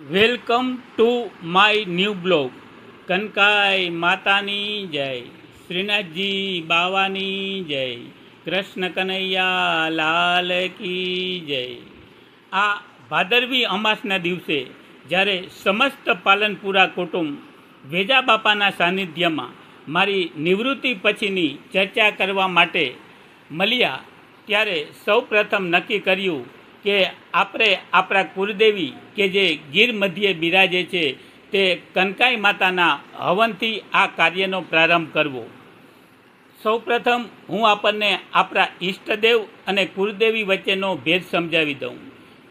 Welcome to my new blog. Kankai માતાની જય, શ્રીનાથજી બાવાની જય, કૃષ્ણ કનૈયા લાલ કી જય. આ ભાદરવી અમાસના દિવસે જ્યારે સમસ્ત પાલનપુરા કુટુંબ વેજા બાપાના સાનિધ્યમાં મારી નિવૃત્તિ પછીની ચર્ચા કરવા માટે મળ્યા, ત્યારે સૌ પ્રથમ નક્કી કર્યું કે આપણે આપણા કુળદેવી કે જે ગીર મધ્યે બિરાજે છે, તે કનકાઈ માતાના હવનથી આ કાર્યનો પ્રારંભ કરવો. સૌપ્રથમ હું આપણને આપણા ઈષ્ટદેવ અને કુળદેવી વચ્ચેનો ભેદ સમજાવી દઉં.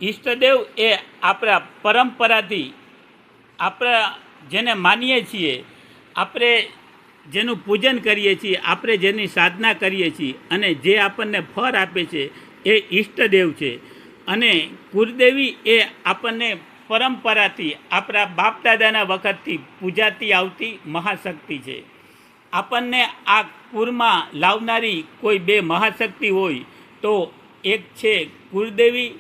ઈષ્ટદેવ એ આપણા પરંપરાથી આપણા જેને માનીએ છીએ, આપણે જેનું પૂજન કરીએ છીએ, આપણે જેની સાધના કરીએ છીએ અને જે આપણને ફળ આપે છે એ ઈષ્ટદેવ છે. અને કુળદેવી એ આપણને પરંપરાથી, આપણા બાપ દાદાના વખતથી પૂજાતી આવતી મહાશક્તિ છે. આપણને આ કુરમાં લાવનારી કોઈ બે મહાશક્તિ હોય તો એક છે કુળદેવી,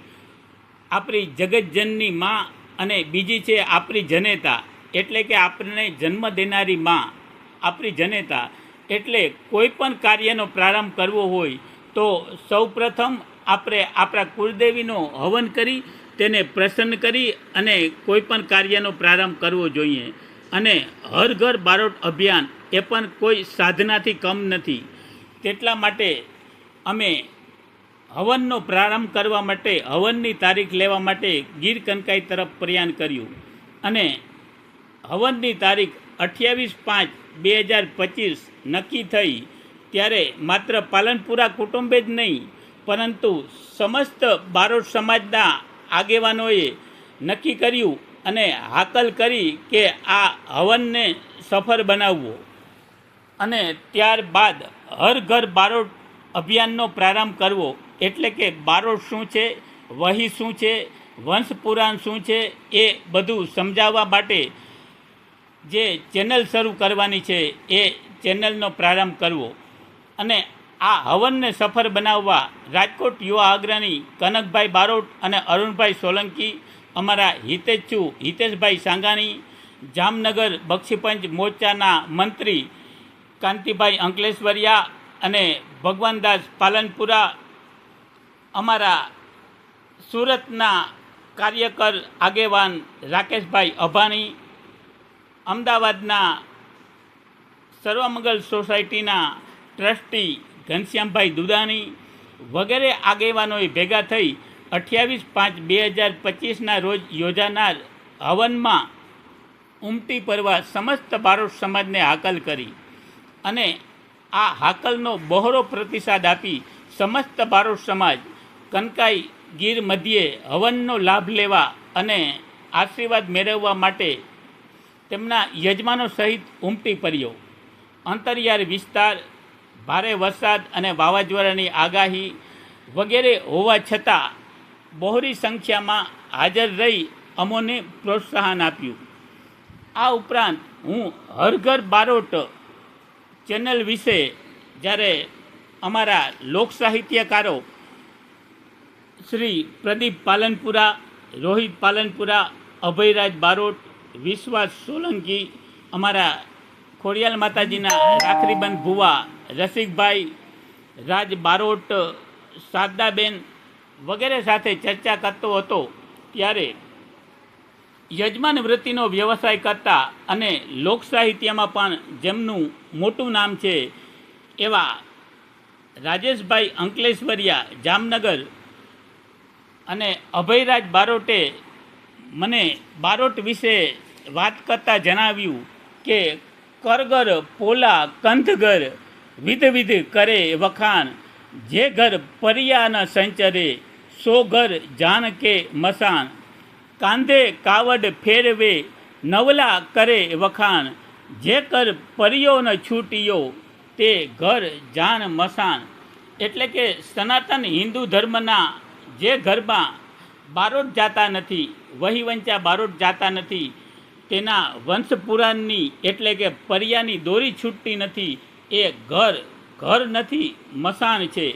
આપણી જગતજનની માં અને બીજી છે આપણી જનેતા. એટલે કે આપણને જન્મ દેનારી માં, આપણી જનેતા. એટલે કોઈ પણ કાર્યનો પ્રારંભ કરવો હોય તો સૌપ્રથમ આપણે આપણા કુળદેવીનો હવન કરી, તેને પ્રસન્ન કરી અને કોઈપણ કાર્યનો પ્રારંભ કરવો જોઈએ. અને હર ઘર બારોટ અભિયાન એ પણ કોઈ સાધનાથી કમ નથી. તેટલા માટે અમે હવનનો પ્રારંભ કરવા માટે, હવનની તારીખ લેવા માટે ગીર કનકાઈ તરફ પ્રયાણ કર્યું. અને હવનની તારીખ અઠ્યાવીસ પાંચ બે હજાર પચીસ નક્કી થઈ. ત્યારે માત્ર પાલનપુરા કુટુંબે જ નહીં પરંતુ સમસ્ત બારોટ સમાજના આગેવાનોએ નક્કી કર્યું અને હાકલ કરી કે આ હવનને સફળ બનાવવો. અને ત્યારબાદ હર ઘર બારોટ અભિયાનનો પ્રારંભ કરવો. એટલે કે બારોટ શું છે, વહી શું છે, વંશ પુરાણ શું છે, એ બધું સમજાવવા માટે જે ચેનલ શરૂ કરવાની છે, એ ચેનલનો પ્રારંભ કરવો. અને આ હવનને સફળ બનાવવા રાજકોટ યુવા અગ્રણી કનકભાઈ બારોટ અને અરુણભાઈ સોલંકી, અમારા હિતેચ્છુ હિતેશભાઈ સાંગાણી, જામનગર બક્ષીપંચ મોરચાના મંત્રી કાંતિભાઈ અંકલેશ્વરિયા અને ભગવાનદાસ પાલનપુરા, અમારા સુરતના કાર્યકર આગેવાન રાકેશભાઈ અભાણી, અમદાવાદના સર્વમંગલ સોસાયટીના ટ્રસ્ટી ઘનશ્યામભાઈ દુદાણી વગેરે આગેવાનોએ ભેગા થઈ અઠ્યાવીસ પાંચ બે હજાર પચીસના રોજ યોજાનાર હવનમાં ઉમટી પરવા સમસ્ત બારોટ સમાજને હાકલ કરી અને આ હાકલનો બહોળો પ્રતિસાદ આપી સમસ્ત બારોટ સમાજ કનકાઈ ગીર મધ્યે હવનનો લાભ લેવા અને આશીર્વાદ મેળવવા માટે તેમના યજમાનો સહિત ઉમટી પડ્યો. અંતરિયાળ વિસ્તાર ભારે વરસાદ અને વાવાઝોડાની આગાહી વગેરે હોવા છતાં બહોળી સંખ્યામાં હાજર રહી અમોને પ્રોત્સાહન આપ્યું. આ ઉપરાંત હું હરઘર બારોટ ચેનલ વિશે જ્યારે અમારા લોક સાહિત્યકારો શ્રી પ્રદીપ પાલનપુરા, રોહિત પાલનપુરા, અભયરાજ બારોટ, વિશ્વાસ સોલંકી, અમારા ખોડિયાલ માતાજીના રાખરીબંધ ભુવા રસિકભાઈ, રાજ બારોટ શારદાબેન વગેરે સાથે ચર્ચા કરતો હતો ત્યારે યજમાન વૃત્તિનો વ્યવસાય કરતા અને લોક સાહિત્યમાં પણ જેમનું મોટું નામ છે એવા રાજેશભાઈ અંકલેશ્વરિયા જામનગર અને અભયરાજ બારોટે મને બારોટ વિશે વાત કરતાં જણાવ્યું કે કરગર, પોલા, કંથગર વિધ વિધ કરે વખાણ. જે ઘર પરિયા સંચરે, સો ઘર જાન કે મસાણ. કાંધે કાવડ ફેરવે, નવલા કરે વખાણ. જે કર પરિયો ન છૂટિયો, તે ઘર જાન મસાણ. એટલે કે સનાતન હિન્દુ ધર્મના જે ઘરમાં બારોટ જાતા નથી, વહીવંચા બારોટ જાતા નથી તેના વંશપુરાણની એટલે કે પરિયાની દોરી છૂટતી નથી, એ ઘર ઘર નથી મસાણ છે.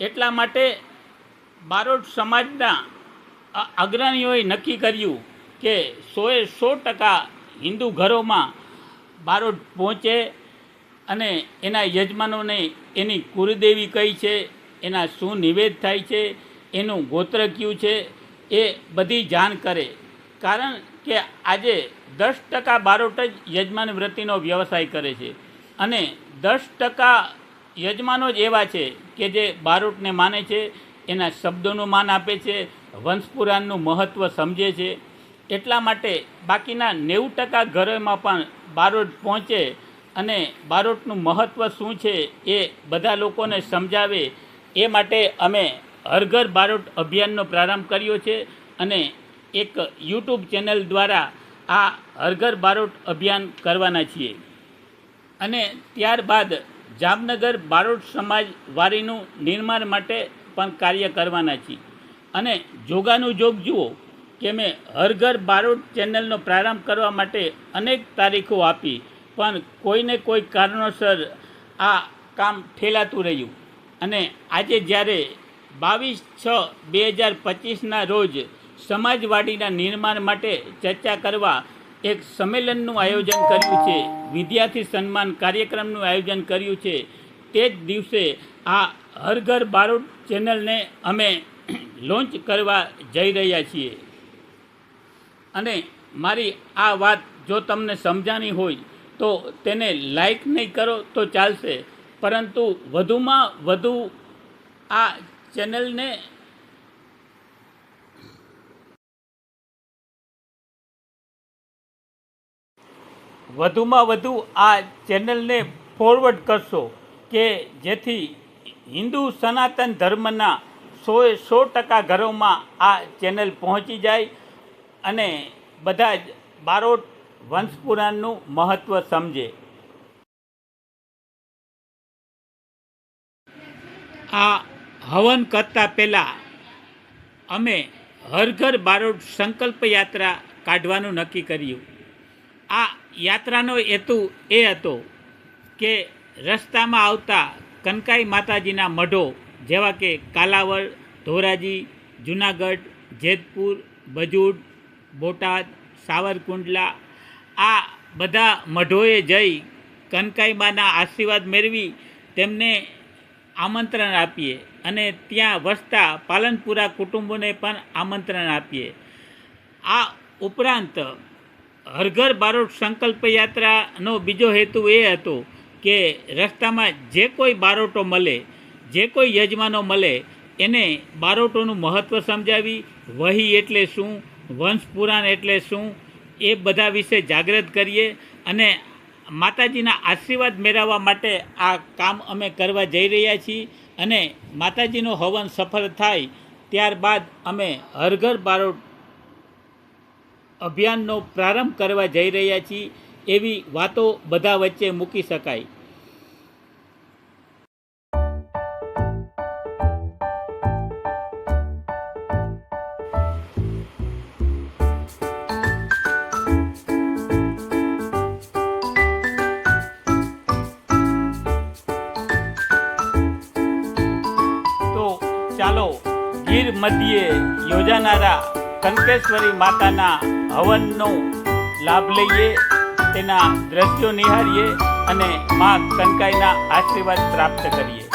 એટલા માટે બારોટ સમાજના અગ્રણીઓએ નક્કી કર્યું કે સોએ સો ટકા હિન્દુ ઘરોમાં બારોટ પહોંચે અને એના યજમાનોને એની કુળદેવી કઈ છે, એના શું નિવેદ થાય છે, એનું ગોત્ર કયું છે, એ બધી જાણ કરે. કારણ કે આજે દસ ટકા બારોટ જ યજમાન વૃત્તિનો વ્યવસાય કરે છે. અને દસ ટકા યજમાનો જ એવા છે કે જે બારોટને માને છે, એના શબ્દોનું માન આપે છે, વંશપુરાણનું મહત્ત્વ સમજે છે. એટલા માટે બાકીના નેવું ટકા ઘરોમાં પણ બારોટ પહોંચે અને બારોટનું મહત્ત્વ શું છે એ બધા લોકોને સમજાવે. એ માટે અમે હર ઘર બારોટ અભિયાનનો પ્રારંભ કર્યો છે અને એક યુટ્યુબ ચેનલ દ્વારા આ હરઘર બારોટ અભિયાન કરવાના છીએ. અને ત્યારબાદ જામનગર બારોટ સમાજ વારીનું નિર્માણ માટે પણ કાર્ય કરવાના છીએ. અને જોગાનું જોગ જુઓ કે મેં હરઘર બારોટ ચેનલનો પ્રારંભ કરવા માટે અનેક તારીખો આપી, પણ કોઈને કોઈ કારણોસર આ કામ ઠેલાતું રહ્યું. અને આજે જ્યારે બાવીસ છ બે હજાર પચીસના રોજ સમાજવાડીના નિર્માણ માટે ચર્ચા કરવા એક સંમેલનનું આયોજન કર્યું છે. વિદ્યાર્થી સન્માન કાર્યક્રમનું આયોજન કર્યું છે. તે જ દિવસે આ હર ઘર બારોટ ચેનલને અમે લોન્ચ કરવા જઈ રહ્યા છીએ. અને મારી આ વાત જો તમને સમજાણી હોય તો તેને લાઈક નહીં કરો તો ચાલશે. પરંતુ વધુમાં વધુ આ ચેનલને વધુમાં વધુ આ ચેનલને ફોરવર્ડ કરશો કે જેથી હિન્દુ સનાતન ધર્મના સોએ સો ટકા ઘરોમાં આ ચેનલ પહોંચી જાય અને બધા જ બારોટ વંશપુરાણનું મહત્ત્વ સમજે. આ હવન કરતાં પહેલાં અમે હર ઘર બારોટ સંકલ્પ યાત્રા કાઢવાનું નક્કી કર્યું. આ યાત્રાનો હેતુ એ હતો કે રસ્તામાં આવતા કનકાઈ માતાજીના મઢો જેવા કે કાલાવડ, ધોરાજી, જુનાગઢ, જેતપુર ભજૂડ બોટાદ, સાવરકુંડલા આ બધા મઢોએ જઈ કનકાઈબાના આશીર્વાદ મેળવી તેમને આમંત્રણ આપીએ અને ત્યાં વસતા પાલનપુરા કુટુંબોને પણ આમંત્રણ આપીએ. આ ઉપરાંત હર ઘર બારોટ સંકલ્પ યાત્રાનો બીજો હેતુ એ હતો કે રસ્તામાં જે કોઈ બારોટો મળે, જે કોઈ યજમાનો મળે, એને બારોટોનું મહત્ત્વ સમજાવી, વહી એટલે શું વંશપુરાણ એટલે શું, એ બધા વિશે જાગૃત કરીએ અને માતાજીના આશીર્વાદ મેળવવા માટે આ કામ અમે કરવા જઈ રહ્યા છીએ અને માતાજીનો હવન સફળ થાય ત્યારબાદ અમે હરઘર બારોટ અભિયાનનો પ્રારંભ કરવા જઈ રહ્યા છીએ એવી વાતો બધા વચ્ચે મૂકી શકાય. તો ચાલો ગીર મધ્યે યોજાનારા કંકેશ્વરી માતાના હવનનો લાભ લઈએ તેના દ્રશ્યો નિહાળીએ અને મા કનકાઈના આશીર્વાદ પ્રાપ્ત કરીએ.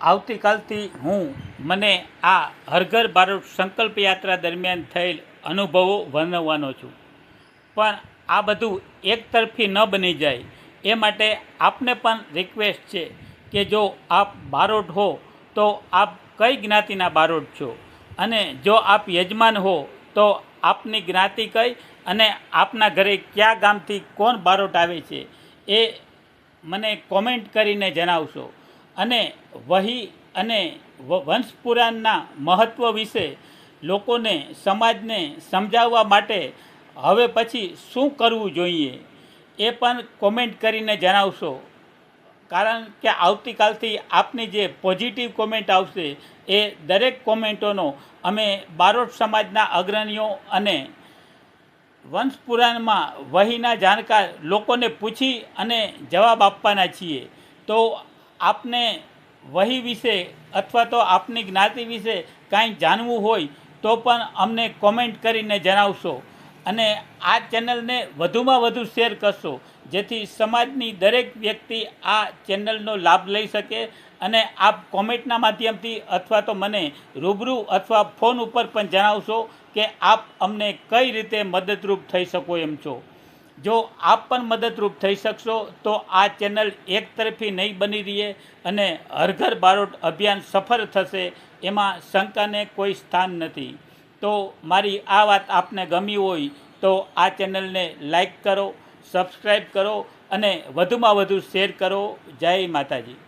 આવતીકાલથી હું મને આ હરઘર ભારત સંકલ્પ યાત્રા દરમિયાન થયેલ અનુભવો વર્ણવવાનો છું. પણ આ બધું એકતરફી ન બની જાય, એ માટે આપને પણ રિક્વેસ્ટ છે કે જો આપ બારોટ હો, તો આપ કઈ જ્ઞાતિના બારોટ છો? અને જો આપ યજમાન હો, તો આપની જ્ઞાતિ કઈ અને આપના ઘરે કયા ગામથી કોણ બારોટ આવે છે, એ મને કોમેન્ટ કરીને જણાવશો. અને વહી અને વંશપુરાણના મહત્ત્વ વિશે લોકોને, સમાજને સમજાવવા માટે હવે પછી શું કરવું જોઈએ એ પણ કોમેન્ટ કરીને જણાવશો. કારણ કે આવતીકાલથી આપની જે પોઝિટિવ કોમેન્ટ આવશે એ દરેક કોમેન્ટોનો અમે બારોટ સમાજના અગ્રણીઓ અને વંશપુરાણમાં વહીના જાણકાર લોકોને પૂછી અને જવાબ આપવાના છીએ. તો આપને વહી વિશે અથવા તો આપની જ્ઞાતિ વિશે કાંઈ જાણવું હોય, તો પણ અમને કોમેન્ટ કરીને જણાવશો. અને આ ચેનલને વધુમાં વધુ શેર કરશો, જેથી સમાજની દરેક વ્યક્તિ આ ચેનલનો લાભ લઈ શકે અને આપ કોમેન્ટના માધ્યમથી અથવા તો મને રૂબરૂ અથવા ફોન ઉપર પણ જણાવશો કે આપ અમને કઈ રીતે મદદરૂપ થઈ શકો એમ છો. જો આપ પણ મદદરૂપ થઈ શકશો, તો આ ચેનલ એક તરફી નહીં બની રહીએ અને હરઘર બારોટ અભિયાન સફળ થશે એમાં શંકાને કોઈ સ્થાન નથી. તો મારી આ વાત આપને ગમી હોય, તો આ ચેનલને લાઈક કરો સબસ્ક્રાઈબ કરો અને વધુમાં વધુ શેર કરો. જય માતાજી.